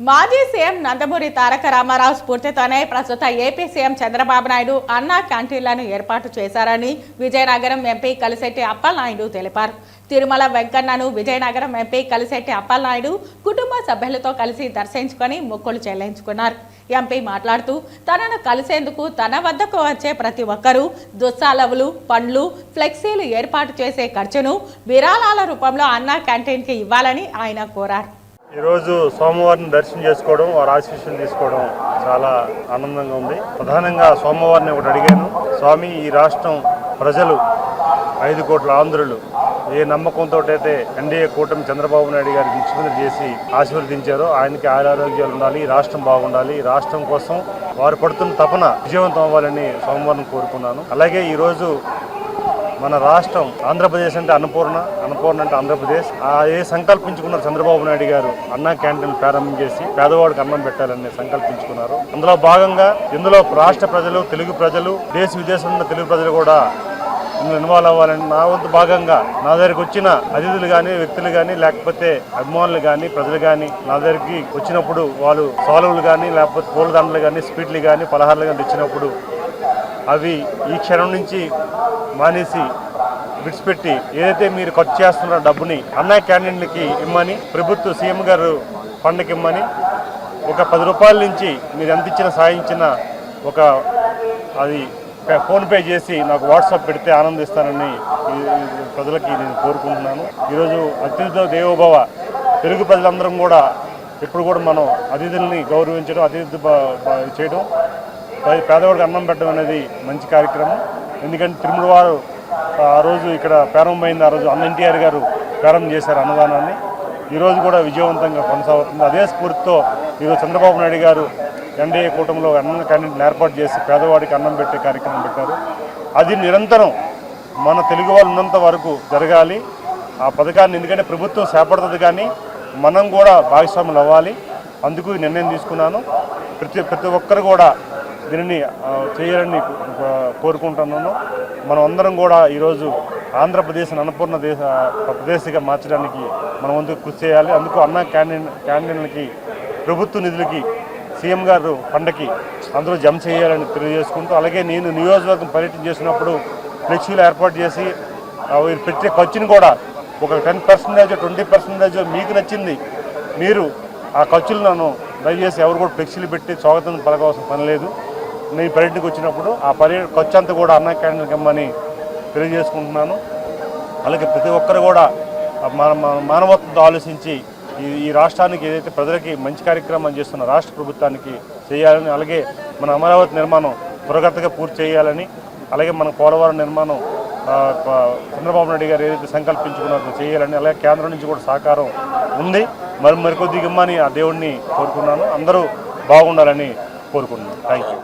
మాజీ సీఎం నందమూరి తారక రామారావు స్ఫూర్తితోనే ప్రస్తుత ఏపీ సీఎం చంద్రబాబు నాయుడు అన్నా క్యాంటీన్లను ఏర్పాటు చేశారని విజయనగరం ఎంపీ కలిశెట్టి అప్పలనాయుడు తెలిపారు. తిరుమల వెంకన్నను విజయనగరం ఎంపీ కలిశెట్టి అప్పలనాయుడు కుటుంబ సభ్యులతో కలిసి దర్శించుకొని మొక్కులు చెల్లించుకున్నారు. ఎంపీ మాట్లాడుతూ తనను కలిసేందుకు తన వద్దకు వచ్చే ప్రతి ఒక్కరూ దుస్సాలవులు పండ్లు ఫ్లెక్సీలు ఏర్పాటు చేసే ఖర్చును విరాళాల రూపంలో అన్నా క్యాంటీన్కి ఇవ్వాలని ఆయన కోరారు. ఈరోజు సోమవారిని దర్శనం చేసుకోవడం వారి ఆశీస్సులు తీసుకోవడం చాలా ఆనందంగా ఉంది. ప్రధానంగా సోమవారిని ఒకటి అడిగాను. స్వామి ఈ రాష్ట్రం ప్రజలు ఐదు కోట్ల ఆంధ్రులు ఏ నమ్మకంతో అయితే ఎన్డీఏ కూటమి చంద్రబాబు నాయుడు గారికి ముఖ్యమంత్రి చేసి ఆశీర్వదించారో ఆయనకి ఆరోగ్యాలు ఉండాలి రాష్ట్రం బాగుండాలి రాష్ట్రం కోసం వారు పడుతున్న తపన విజయవంతం అవ్వాలని సోమవారం కోరుకున్నాను. అలాగే ఈరోజు మన రాష్ట్రం ఆంధ్రప్రదేశ్ అంటే అన్నపూర్ణ అన్నపూర్ణ అంటే ఆంధ్రప్రదేశ్. ఆ ఏ సంకల్పించుకున్నారు చంద్రబాబు నాయుడు గారు అన్నా క్యాంటీన్ ప్రారంభం చేసి పేదవాడికి అన్నం పెట్టాలని సంకల్పించుకున్నారు. అందులో భాగంగా ఇందులో రాష్ట్ర ప్రజలు తెలుగు ప్రజలు దేశ విదేశంలో ఉన్న తెలుగు ప్రజలు కూడా ఇందులో ఇన్వాల్వ్ అవ్వాలని నా వంతు భాగంగా నా దగ్గరికి వచ్చిన అతిథులు కానీ వ్యక్తులు కానీ లేకపోతే అభిమానులు కానీ ప్రజలు కానీ నా దగ్గరికి వచ్చినప్పుడు వాళ్ళు సాలువులు కానీ లేకపోతే పూలదండలు కానీ స్వీట్లు కానీ పలహారాలు కానీ ఇచ్చినప్పుడు అవి ఈ క్షణం నుంచి మానేసి విడిచిపెట్టి ఏదైతే మీరు ఖర్చు చేస్తున్నారో డబ్బుని అన్నా క్యాంటీన్లకి ఇమ్మని ప్రభుత్వ సీఎం గారు ఫండ్కి ఇమ్మని ఒక పది రూపాయల నుంచి మీరు ఎంత ఇచ్చిన సాయించిన ఒక అది ఫోన్పే చేసి నాకు వాట్సాప్ పెడితే ఆనందిస్తానని ప్రజలకి నేను కోరుకుంటున్నాను. ఈరోజు అతిథితో దేవోభవ. తెలుగు ప్రజలందరం కూడా ఇప్పుడు కూడా మనం అతిథుల్ని గౌరవించడం అతిథి చేయడం పేదవాడికి అన్నం పెట్టడం అనేది మంచి కార్యక్రమం. ఎందుకంటే తిరుమల వారు ఆ రోజు ఇక్కడ ప్రారంభమైంది ఆ రోజు అన్న ఎన్టీఆర్ గారు ప్రారంభం చేశారు అన్నదానాన్ని. ఈరోజు కూడా విజయవంతంగా కొనసాగుతుంది. అదే స్ఫూర్తితో ఈరోజు చంద్రబాబు నాయుడు గారు ఎన్డీఏ కూటమిలో అన్నం క్యాండిడేట్ని ఏర్పాటు చేసి పేదవాడికి అన్నం పెట్టే కార్యక్రమం పెట్టారు. అది నిరంతరం మన తెలుగు వాళ్ళు ఉన్నంత వరకు జరగాలి. ఆ పథకాన్ని ఎందుకంటే ప్రభుత్వం చేపడుతుంది కానీ మనం కూడా భాగస్వాములు అవ్వాలి. అందుకు నిర్ణయం తీసుకున్నాను. ప్రతి ప్రతి ఒక్కరు కూడా దీనిని చేయాలని కోరుకుంటున్నాను. మనం అందరం కూడా ఈరోజు ఆంధ్రప్రదేశ్ అన్నపూర్ణ దేశ ప్రదేశంగా మార్చడానికి మనం వంతు కృషి చేయాలి. అందుకు అన్న క్యాంటీన్ క్యాంటీన్లకి ప్రభుత్వ నిధులకి సీఎం గారు పండకి అందరూ జమ చేయాలని తెలియజేసుకుంటూ అలాగే నేను నియోజకవర్గం పర్యటన చేసినప్పుడు ఫ్లెక్సీలు ఏర్పాటు చేసి వీరు పెట్టే ఖర్చుని కూడా ఒక టెన్ పర్సెంటేజ్ ట్వంటీ పర్సెంటేజ్ మీకు నచ్చింది మీరు ఆ ఖర్చులను దయచేసి ఎవరు కూడా ఫ్లెక్సీలు పెట్టి స్వాగతం పలకవలసిన పని లేదు. నేను పర్యటనకు వచ్చినప్పుడు ఆ పర్యటన ఖర్చు అంతా కూడా అన్న క్యాంటీన్కి ఇమ్మని తెలియజేసుకుంటున్నాను. అలాగే ప్రతి ఒక్కరు కూడా మన మన మానవత్వంతో ఆలోచించి ఈ ఈ రాష్ట్రానికి ఏదైతే ప్రజలకి మంచి కార్యక్రమం చేస్తున్న రాష్ట్ర ప్రభుత్వానికి చేయాలని అలాగే మన అమరావతి నిర్మాణం త్వరగతిగా పూర్తి చేయాలని అలాగే మన పోలవరం నిర్మాణం చంద్రబాబు నాయుడు గారు ఏదైతే సంకల్పించుకున్నారో చేయాలని అలాగే కేంద్రం నుంచి కూడా సహకారం ఉంది. మరి మరికొద్దిగా ఇమ్మని ఆ దేవుడిని కోరుకున్నాను. అందరూ బాగుండాలని కోరుకున్నాను థ్యాంక్ యూ